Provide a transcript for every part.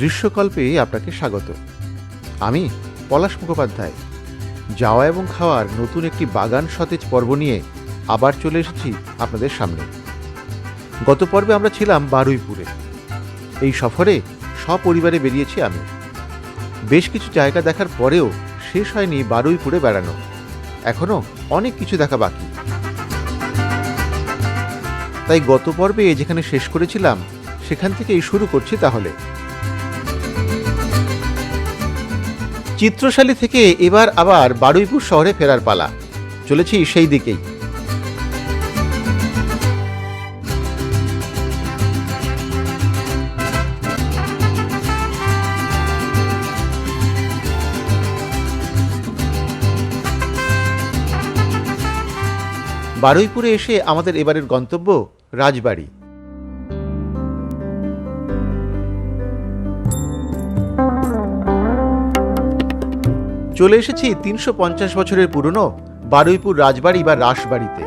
দৃশ্যকল্পে আপনাকে স্বাগত। আমি পলাশ মুখোপাধ্যায়। যাওয়া এবং খাওয়ার নতুন একটি বাগান সতেজ পর্ব নিয়ে আবার চলে এসেছি আপনাদের সামনে। গত পর্বে আমরা ছিলাম বারুইপুরে। এই সফরে সপরিবারে বেরিয়েছি আমি। বেশ কিছু জায়গা দেখার পরেও শেষ হয়নি বারুইপুরে বেড়ানো। এখনও অনেক কিছু দেখা বাকি। তাই গত পর্বে যেখানে শেষ করেছিলাম, সেখান থেকেই শুরু করছি তাহলে। চিত্রশালী থেকে এবার আবার বারুইপুর শহরে ফেরার পালা। চলেছি সেই দিকেই। বারুইপুরে এসে আমাদের এবারের গন্তব্য রাজবাড়ি। চলে এসেছি তিনশো পঞ্চাশ বছরের পুরনো বারুইপুর রাজবাড়ি বা রাসবাড়িতে।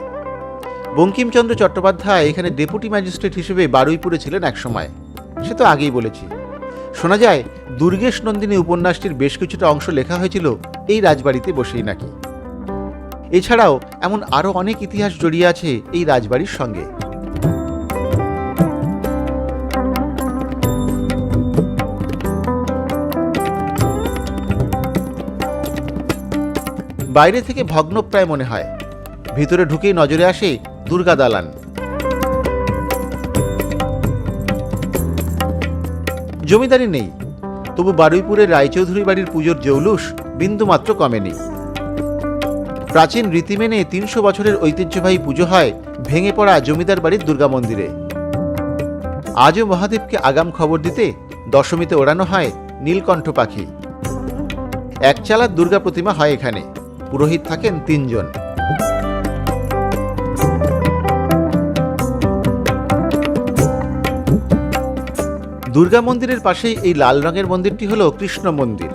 বঙ্কিমচন্দ্র চট্টোপাধ্যায় এখানে ডেপুটি ম্যাজিস্ট্রেট হিসেবে বারুইপুরে ছিলেন একসময়। সে তো আগেই বলেছি। শোনা যায়, দুর্গেশ নন্দিনী উপন্যাসটির বেশ কিছুটা অংশ লেখা হয়েছিল এই রাজবাড়িতে বসেই নাকি। এছাড়াও এমন আরও অনেক ইতিহাস জড়িয়ে আছে এই রাজবাড়ির সঙ্গে। বাইরে থেকে ভগ্নপ্রায় মনে হয়। ভিতরে ঢুকেই নজরে আসে দুর্গা দালান। জমিদারি নেই। তবু বারুইপুরের রায়চৌধুরী বাড়ির পুজোর জৌলুস বিন্দুমাত্র কমেনি। প্রাচীন রীতি মেনে তিনশো বছরের ঐতিহ্যবাহী পুজো হয় ভেঙে পড়া জমিদার বাড়ির দুর্গা মন্দিরে। আজও মহাদেবকে আগাম খবর দিতে দশমীতে ওড়ানো হয় নীলকণ্ঠ পাখি। একচালার দুর্গা প্রতিমা হয় এখানে। পুরোহিত থাকেন তিনজন। দুর্গা মন্দিরের পাশেই এই লাল রঙের মন্দিরটি হল কৃষ্ণ মন্দির।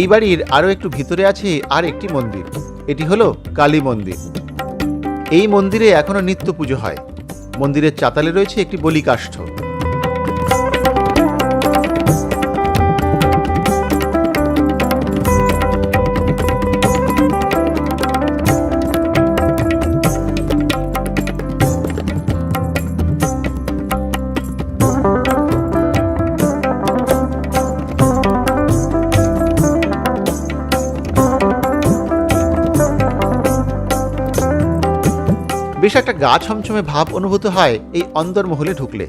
এই বাড়ির আরও একটু ভিতরে আছে আর একটি মন্দির, এটি হলো কালী মন্দির। এই মন্দিরে এখনও নিত্য পুজো হয়। মন্দিরের চাতালে রয়েছে একটি বলিকাষ্ঠ। বেশ একটা গা ছমছমে ভাব অনুভূত হয় এই অন্দরমহলে ঢুকলে।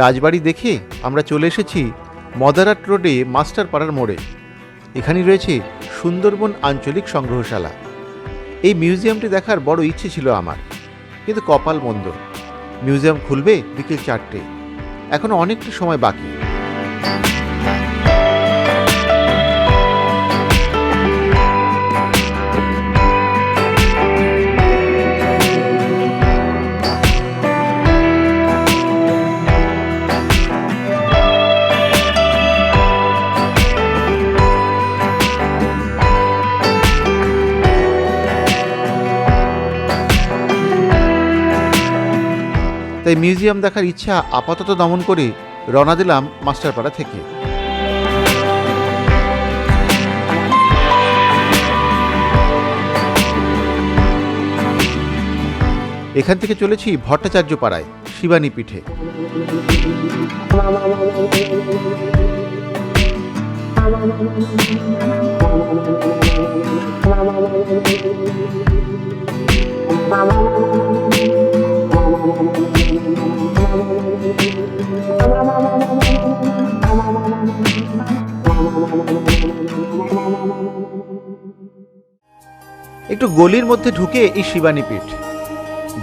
রাজবাড়ি দেখে আমরা চলে এসেছি মদারাট রোডে মাস্টার পাড়ার মোড়ে। এখানে রয়েছে সুন্দরবন আঞ্চলিক সংগ্রহশালা। এই মিউজিয়ামটি দেখার বড় ইচ্ছে ছিল আমার, কিন্তু কপাল মন্দ। মিউজিয়াম খুলবে বিকেল চারটে। এখনও অনেকটা সময় বাকি। তাই মিউজিয়াম দেখার ইচ্ছা আপাতত দমন করে রওনা দিলাম মাস্টারপাড়া থেকে। এখান থেকে চলেছি ভট্টাচার্য পাড়ায় শিবানী পিঠে। একটু গলির মধ্যে ঢুকে এই শিবানীপীঠ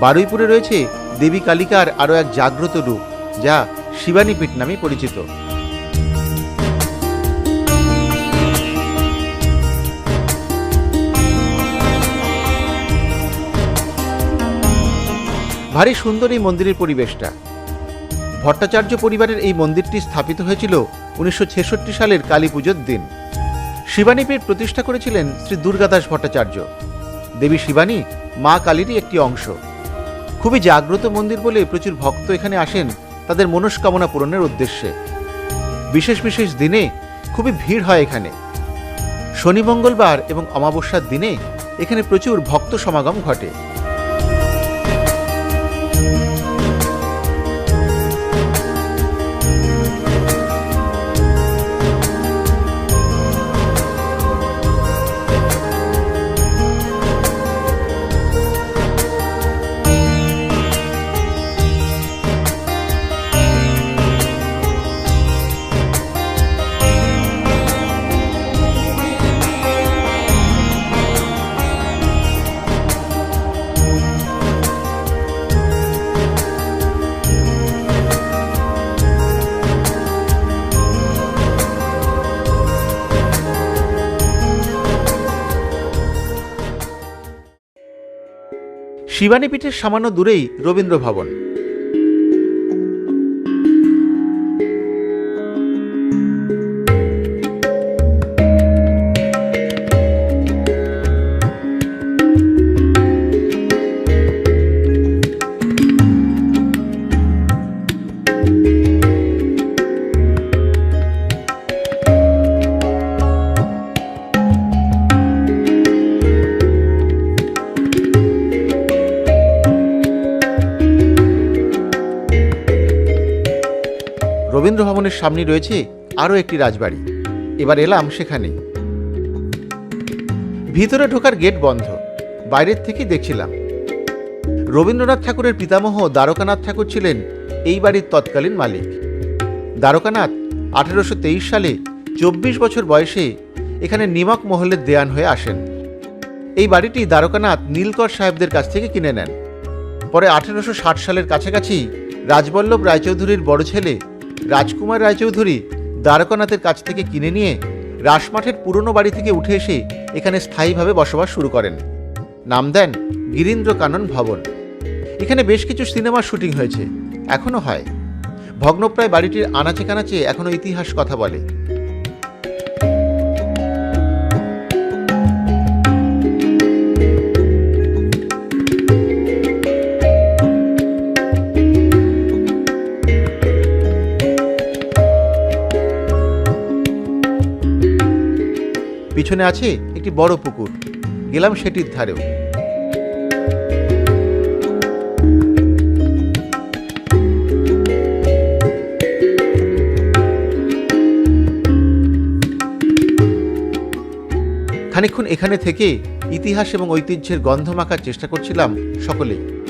বারুইপুরে রয়েছে দেবী কালিকার আরও এক জাগ্রত রূপ, যা শিবানীপীঠ নামে পরিচিত। ভারী সুন্দর এই মন্দিরের পরিবেশটা। ভট্টাচার্য পরিবারের এই মন্দিরটি স্থাপিত হয়েছিল উনিশশো ছেষট্টি সালের কালী পুজোর দিন। শিবানীপীঠ প্রতিষ্ঠা করেছিলেন শ্রী দুর্গাদাস ভট্টাচার্য। দেবী শিবানী মা কালীরই একটি অংশ। খুবই জাগ্রত মন্দির বলে প্রচুর ভক্ত এখানে আসেন তাদের মনস্কামনা পূরণের উদ্দেশ্যে। বিশেষ বিশেষ দিনে খুবই ভিড় হয় এখানে। শনি মঙ্গলবার এবং অমাবস্যার দিনে এখানে প্রচুর ভক্ত সমাগম ঘটে। শিবানীপীঠের সামান্য দূরেই রবীন্দ্র ভবন ভবনের সামনে রয়েছে আরও একটি রাজবাড়ি। এবার এলাম সেখানে ভিতরে ঢোকার গেট বন্ধ। বাইরের থেকে দেখছিলাম। রবীন্দ্রনাথ ঠাকুরের পিতামহ দ্বারকানাথ ঠাকুর ছিলেন এই বাড়ির তৎকালীন মালিক। দ্বারকানাথ আঠেরোশো তেইশ সালে চব্বিশ বছর বয়সে এখানে নিমক মহলের দেয়ান হয়ে আসেন। এই বাড়িটি দ্বারকানাথ নীলকর সাহেবদের কাছ থেকে কিনে নেন। পরে আঠেরোশো ষাট সালের কাছাকাছি রাজবল্লভ রায়চৌধুরীর বড় ছেলে রাজকুমার রায়চৌধুরী দ্বারকানাথের কাছ থেকে কিনে নিয়ে রাসমাঠের পুরনো বাড়ি থেকে উঠে এসে এখানে স্থায়ীভাবে বসবাস শুরু করেন। নাম দেন গিরীন্দ্র কানন ভবন। এখানে বেশ কিছু সিনেমার শুটিং হয়েছে, এখনও হয়। ভগ্নপ্রায় বাড়িটির আনাচে কানাচে এখনও ইতিহাস কথা বলে। পিছনে আছে একটি বড় পুকুর। গেলাম সেটির ধারেও। খানিকক্ষণ এখানে থেকে ইতিহাস এবং ঐতিহ্যের গন্ধ মাখার চেষ্টা করছিলাম সকলেই।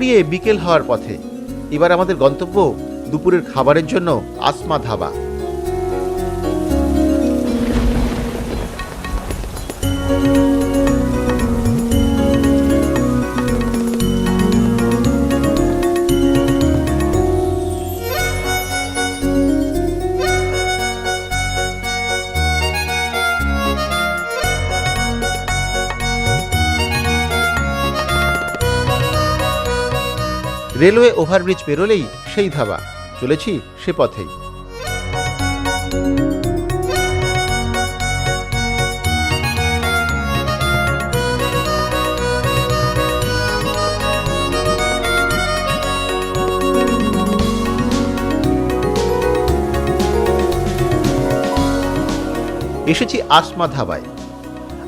গড়িয়ে বিকেল হওয়ার পথে। এবার আমাদের গন্তব্য দুপুরের খাবারের জন্য আসমা ধাবা। রেলওয়ে ওভারব্রিজ পেরোলেই সেই ধাবা। চলেছি সে পথেই। এসেছি আসমা ধাবায়।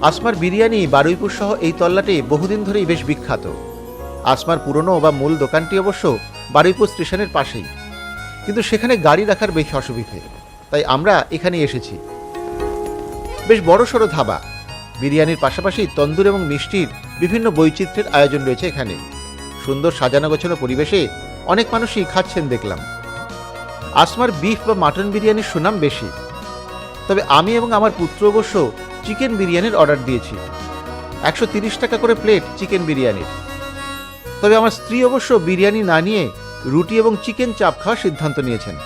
আসমার বিরিয়ানি বারুইপুর সহ এই তল্লাটে বহুদিন ধরেই বেশ বিখ্যাত। আসমার পুরনো বা মূল দোকানটি অবশ্য বারুইপুর স্টেশনের পাশেই। কিন্তু সেখানে গাড়ি রাখার বেশ অসুবিধে, তাই আমরা এখানে এসেছি। বেশ বড় সড়ো ধাবা, বিরিয়ানির পাশাপাশি তন্দুর এবং মিষ্টির বিভিন্ন বৈচিত্র্যের আয়োজন রয়েছে এখানে। সুন্দর সাজানো গোছানো পরিবেশে অনেক মানুষই খাচ্ছেন দেখলাম। আসমার বিফ বা মাটন বিরিয়ানির সুনাম বেশি। তবে আমি এবং আমার পুত্র অবশ্য চিকেন বিরিয়ানির অর্ডার দিয়েছি। একশো টাকা করে প্লেট চিকেন বিরিয়ানির। তবে আমার স্ত্রী অবশ্য বিরিয়ানি না নিয়ে রুটি এবং চিকেন চাপ খাওয়ার সিদ্ধান্ত নিয়েছেন।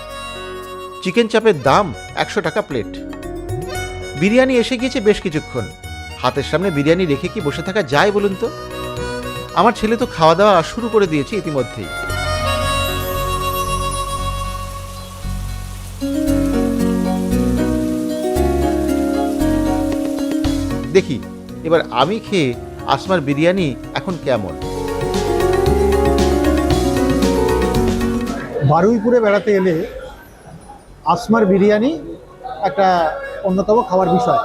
চিকেন চাপের দাম একশো টাকা প্লেট। বিরিয়ানি এসে গিয়েছে বেশ কিছুক্ষণ। হাতের সামনে বিরিয়ানি রেখে কি বসে থাকা যায় বলুন তো? আমার ছেলে তো খাওয়া দাওয়া শুরু করে দিয়েছে ইতিমধ্যেই। দেখি, এবার আমি খেয়ে আসমার বিরিয়ানি এখন কেমন? বারুইপুরে বেড়াতে এলে আসমার বিরিয়ানি একটা অন্যতম খাওয়ার বিষয়।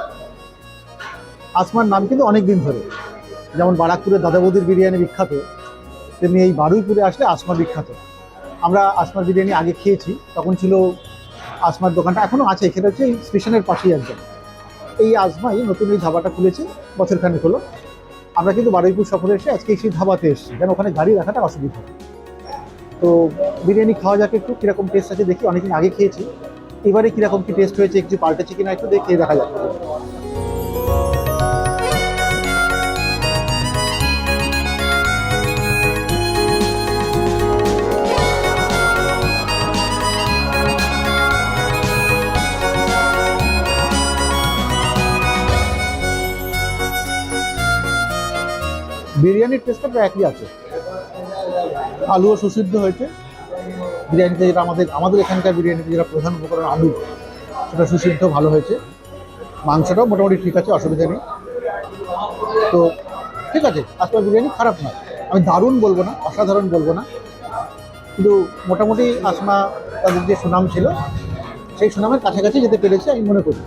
আসমার নাম কিন্তু অনেক দিন ধরে। যেমন বারাকপুরে দাদা বৌদির বিরিয়ানি বিখ্যাত, তেমনি এই বারুইপুরে আসলে আসমা বিখ্যাত। আমরা আসমার বিরিয়ানি আগে খেয়েছি, তখন ছিল আসমার দোকানটা এখনও আছে, এখানে হচ্ছে এই স্টেশনের পাশেই একদম। এই আসমাই নতুন এই ধাবাটা খুলেছে, বছরখানেক হলো। আমরা কিন্তু বারুইপুর সফরে এসে আজকে সেই ধাবাতে এসেছি কেন ওখানে গাড়ি রাখাটা অসুবিধা। তো বিরিয়ানি খাওয়া যাক একটু, কীরকম টেস্ট আছে দেখি, অনেকদিন আগে খেয়েছি। এবারে কীরকম কি টেস্ট হয়েছে, একটু পাল্টেছে কিনা একটু দেখে দেখা যাক। বিরিয়ানির টেস্টটা প্রায় একই আছে। আলুও সুসিদ্ধ হয়েছে। বিরিয়ানিতে যেটা আমাদের আমাদের এখানকার বিরিয়ানিতে যেটা প্রধান উপকরণ আলু, সেটা সুসিদ্ধ ভালো হয়েছে। মাংসটাও মোটামুটি ঠিক আছে, অসুবিধা নেই। তো ঠিক আছে আজকাল বিরিয়ানি খারাপ নয়। আমি দারুণ বলব না, অসাধারণ বলব না। কিন্তু মোটামুটি আসমা তাদের যে সুনাম ছিল, সেই সুনামের কাছাকাছি যেতে পেরেছে আমি মনে করি।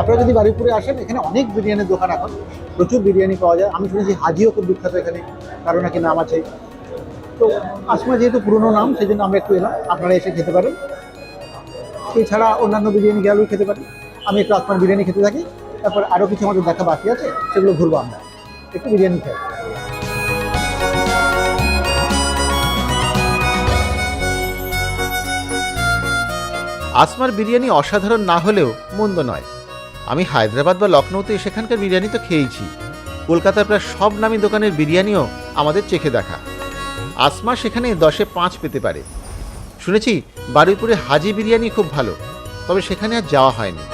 আপনারা যদি বাড়িপুরে আসেন, এখানে অনেক বিরিয়ানির দোকান এখন। প্রচুর বিরিয়ানি পাওয়া যায়। আমি শুনেছি হাজিও খুব বিখ্যাত এখানে। কারও নাকি নাম আছে? তো আসমা যেহেতু পুরনো নাম সেই জন্য আমরা একটু এলাম। আপনারা এসে খেতে পারেন। এছাড়া অন্যান্য বিরিয়ানি গেলেও খেতে পারেন। আমি একটু আসমার বিরিয়ানি খেতে থাকি। তারপর আরও কিছু আমাদের দেখা বাকি আছে, সেগুলো ঘুরবো আমরা। একটু বিরিয়ানি খাই। আসমার বিরিয়ানি অসাধারণ না হলেও মন্দ নয়। আমি হায়দ্রাবাদ বা লখনৌতে সেখানকার বিরিয়ানি তো খেয়েছি কলকাতার প্রায় সব নামী দোকানের বিরিয়ানিও আমাদের চেখে দেখা। আসমা সেখানে দশে পাঁচ পেতে পারে। শুনেছি বারুইপুরে হাজি বিরিয়ানি খুব ভালো, তবে সেখানে আর যাওয়া হয়নি।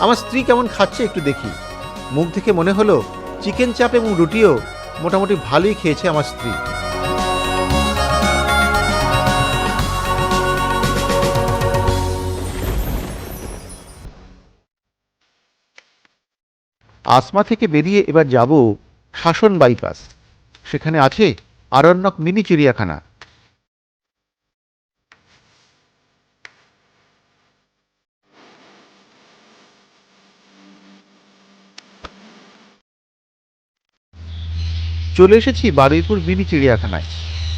আমার স্ত্রী কেমন খাচ্ছে একটু দেখি। মুখ থেকে মনে হলো, চিকেন চাপ এবং রুটিও মোটামুটি ভালোই খেয়েছে আমার স্ত্রী। আসমা থেকে বেরিয়ে এবার যাব শাসন বাইপাস। সেখানে আছে আরণ্যক মিনি চিড়িয়াখানা। চলে এসেছি বারুইপুর মিনি চিড়িয়াখানায়।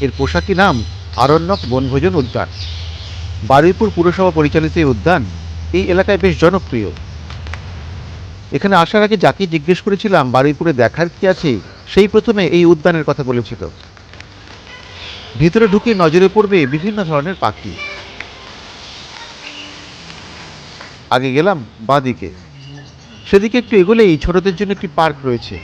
এর পোশাকি নাম আরণ্যক বনভোজন উদ্যান। বারুইপুর পুরসভা পরিচালিত এই উদ্যান এই এলাকায় বেশ জনপ্রিয়। এখানে আসার আগে যাকে জিজ্ঞেস করেছিলাম, বারুইপুরে দেখার কি আছে, সেই প্রথমে এই উদ্যানের কথা বলেছিল। ভিতরে ঢুকে নজরে পড়বে বিভিন্ন ধরনের পাখি। আগে গেলাম বাঁদিকে। সেদিকে একটু এগোলেই ছোটদের জন্য একটি পার্ক রয়েছে।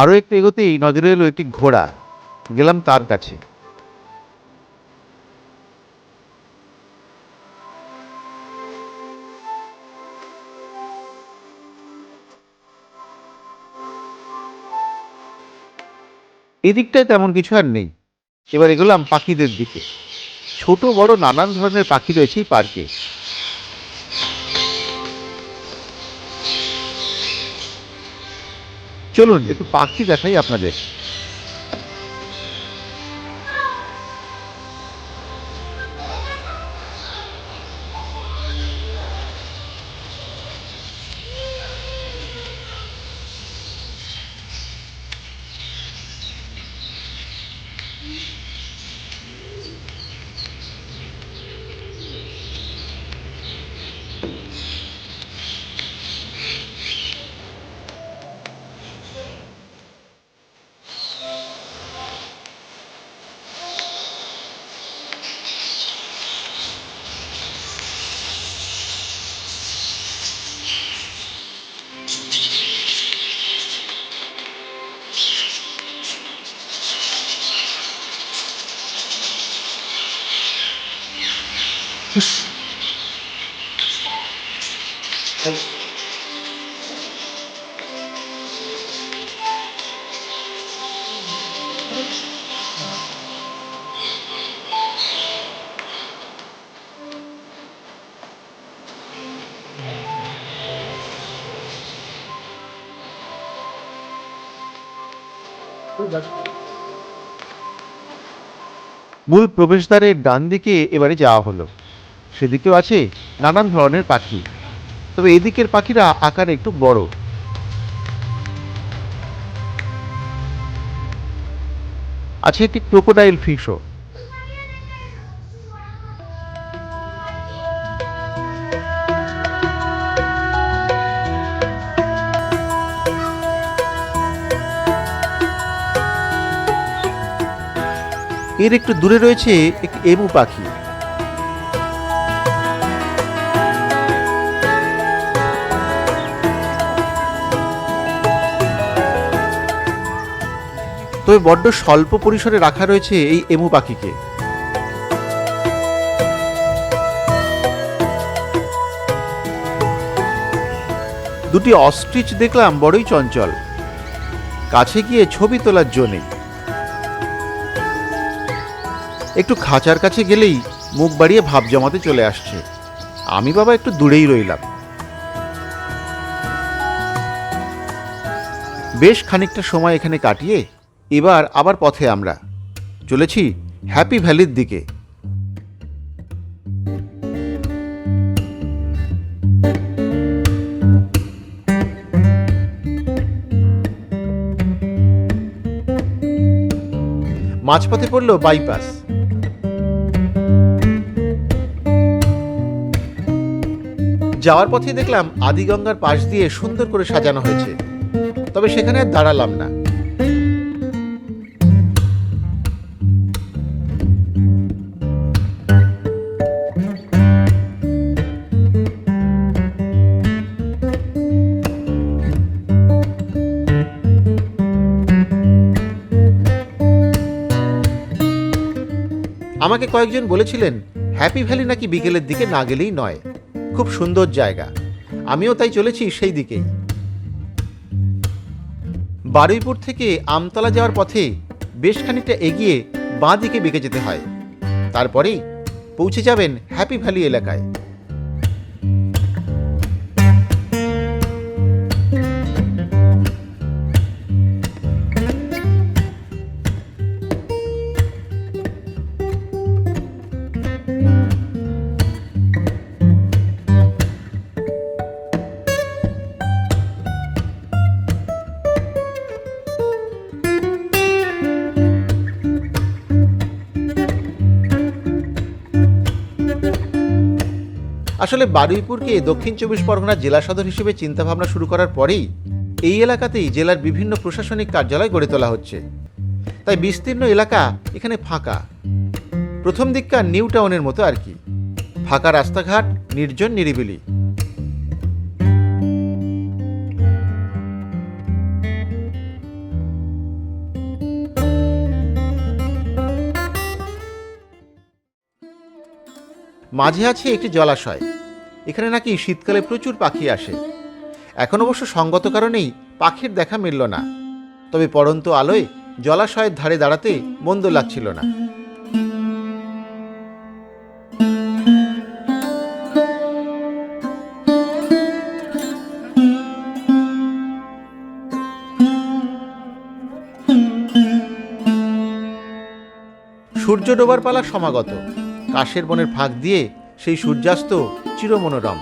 আরও একটু এগোতেই নজরে এলো একটি ঘোড়া। গেলাম তার কাছে। এদিকটায় তেমন কিছু আর নেই। এবার এগোলাম পাখিদের দিকে। ছোট বড় নানান ধরনের পাখি রয়েছে এই পার্কে। চলুন একটু পাখি দেখাই আপনাদের। মূল প্রবেশদ্বারের ডান দিকে এবারে যাওয়া হলো। সেদিকেও আছে নানান ধরনের পাখি। তবে এদিকের পাখিরা আকারে একটু বড়। আছে একটি ক্রোকোডাইল ফিশও এর একটু দূরে রয়েছে একটি এমু পাখি। তবে বড্ড স্বল্প পরিসরে রাখা রয়েছে এই এমু পাখিকে। দুটি অস্ট্রিচ দেখলাম বড়ই চঞ্চল। কাছে গিয়ে ছবি তোলার জন্যে। একটু খাঁচার কাছে গেলেই মুখ বাড়িয়ে ভাব জমাতে চলে আসছে। আমি বাবা একটু দূরেই রইলাম। বেশ খানিকটা সময় এখানে কাটিয়ে এবার আবার পথে আমরা। চলেছি হ্যাপি ভ্যালির দিকে। মাঝপথে পড়ল বাইপাস। যাওয়ার পথে দেখলাম আদিগঙ্গার পাশ দিয়ে সুন্দর করে সাজানো হয়েছে। তবে সেখানে আর দাঁড়ালাম না। আমাকে কয়েকজন বলেছিলেন, হ্যাপি ভ্যালি নাকি বিকেলের দিকে না গেলেই নয়। খুব সুন্দর জায়গা। আমিও তাই চলেছি সেই দিকেই বারুইপুর থেকে আমতলা যাওয়ার পথে বেশ খানিকটা এগিয়ে বাঁ দিকে বেঁকে যেতে হয়। তারপরেই পৌঁছে যাবেন হ্যাপি ভ্যালি এলাকায়। আসলে বারুইপুরকে দক্ষিণ চব্বিশ পরগনা জেলা সদর হিসেবে চিন্তাভাবনা শুরু করার পরেই এই এলাকাতেই জেলার বিভিন্ন প্রশাসনিক কার্যালয় গড়ে তোলা হচ্ছে। তাই বিস্তীর্ণ এলাকা এখানে ফাঁকা। প্রথম দিককার নিউ টাউনের মতো আর কি। ফাঁকা রাস্তাঘাট, নির্জন নিরিবিলি। মাঝে আছে একটি জলাশয়। এখানে নাকি শীতকালে প্রচুর পাখি আসে। এখন অবশ্য সঙ্গত কারণেই পাখির দেখা মিলল না। তবে পড়ন্ত আলোয় জলাশয়ের ধারে দাঁড়াতে মন্দ লাগছিল না। সূর্য ডোবার পালা সমাগত। কাশের বনের ফাঁক দিয়ে সেই সূর্যাস্ত চিরমনোরম।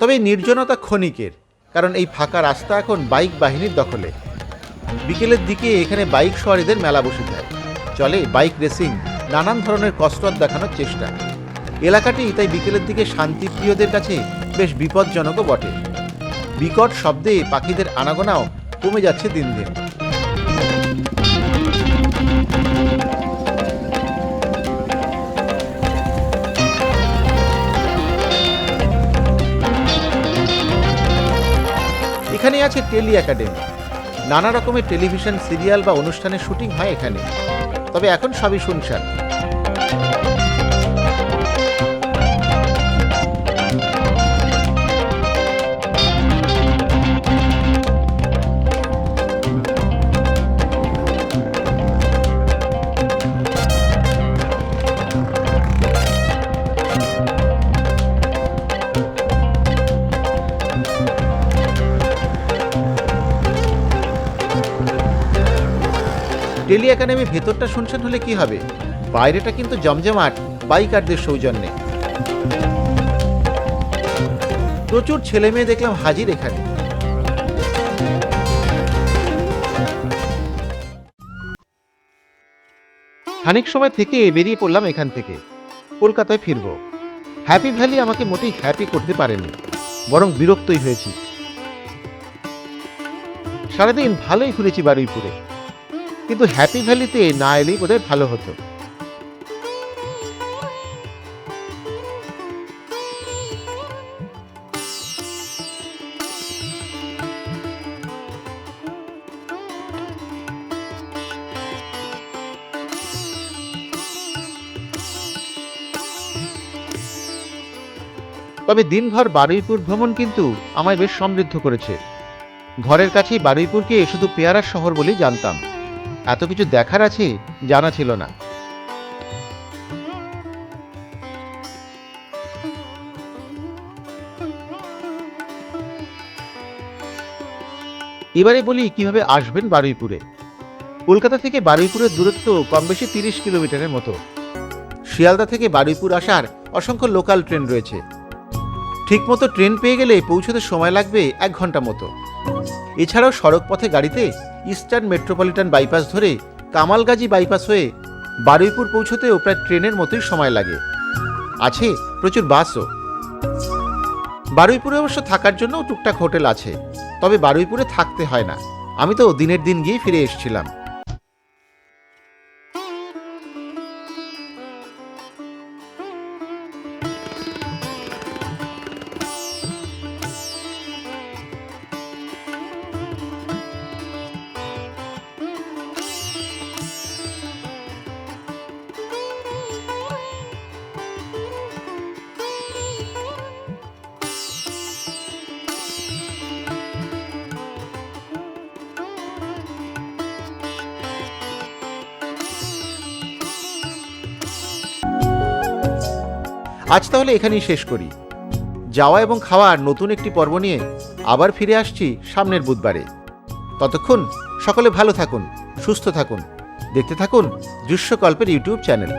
তবে নির্জনতা ক্ষণিকের, কারণ এই ফাঁকা রাস্তা এখন বাইক বাহিনীর দখলে। বিকেলের দিকে এখানে বাইক সওয়ারিদের মেলা বসে যায়। চলে বাইক রেসিং, নানান ধরনের কসরত দেখানোর চেষ্টা। এলাকাটি তাই বিকেলের দিকে শান্তিপ্রিয়দের কাছে বেশ বিপজ্জনকও বটে। বিকট শব্দে পাখিদের আনাগোনাও কমে যাচ্ছে দিন দিন। এখানে আছে টেলি একাডেমি। নানা রকমের টেলিভিশন, সিরিয়াল বা অনুষ্ঠানের শুটিং হয় এখানে। তবে এখন সবই শুনশান। টেলি একাডেমি ভেতরটা শুনছেন হলে কি হবে? বাইরেটা কিন্তু জমজমাট বাইকারদের সৌজন্যে। প্রচুর ছেলে মেয়ে দেখলাম হাজির এখানে। খানিক সময় থেকে বেরিয়ে পড়লাম এখান থেকে। কলকাতায় ফিরব। হ্যাপি ভ্যালি আমাকে মোটেই হ্যাপি করতে পারেনি, বরং বিরক্তই হয়েছি। সারাদিন ভালোই ঘুরেছি বারুইপুরে। কিন্তু হ্যাপি ভ্যালিতে না এলেই বোধহয় ভালো হতো। তবে দিনভর বারুইপুর ভ্রমণ কিন্তু আমায় বেশ সমৃদ্ধ করেছে। ঘরের কাছেই বারুইপুরকে শুধু পেয়ারার শহর বলেই জানতাম। এত কিছু দেখার আছে? জানা ছিল না। এবারে বলি, কীভাবে আসবেন বারুইপুরে? কলকাতা থেকে বারুইপুরের দূরত্ব কম বেশি তিরিশ কিলোমিটারের মতো। শিয়ালদা থেকে বারুইপুর আসার অসংখ্য লোকাল ট্রেন রয়েছে। ঠিকমতো ট্রেন পেয়ে গেলে পৌঁছতে সময় লাগবে এক ঘণ্টা মতো। এছাড়াও সড়ক পথে গাড়িতে ইস্টার্ন মেট্রোপলিটন বাইপাস ধরে কামালগাজী বাইপাস হয়ে বারুইপুর পৌঁছতেও প্রায় ট্রেনের মতোই সময় লাগে। আছে প্রচুর বাসও। বারুইপুরে অবশ্য থাকার জন্য টুকটাক হোটেল আছে, তবে বারুইপুরে থাকতে হয় না। আমি তো দিনের দিন গিয়ে ফিরে এসেছিলাম। আজ তাহলে এখানেই শেষ করি। যাওয়া এবং খাওয়ার নতুন একটি পর্ব নিয়ে আবার ফিরে আসছি সামনের বুধবারে। ততক্ষণ সকলে ভালো থাকুন, সুস্থ থাকুন। দেখতে থাকুন দৃশ্যকল্পের ইউটিউব চ্যানেল।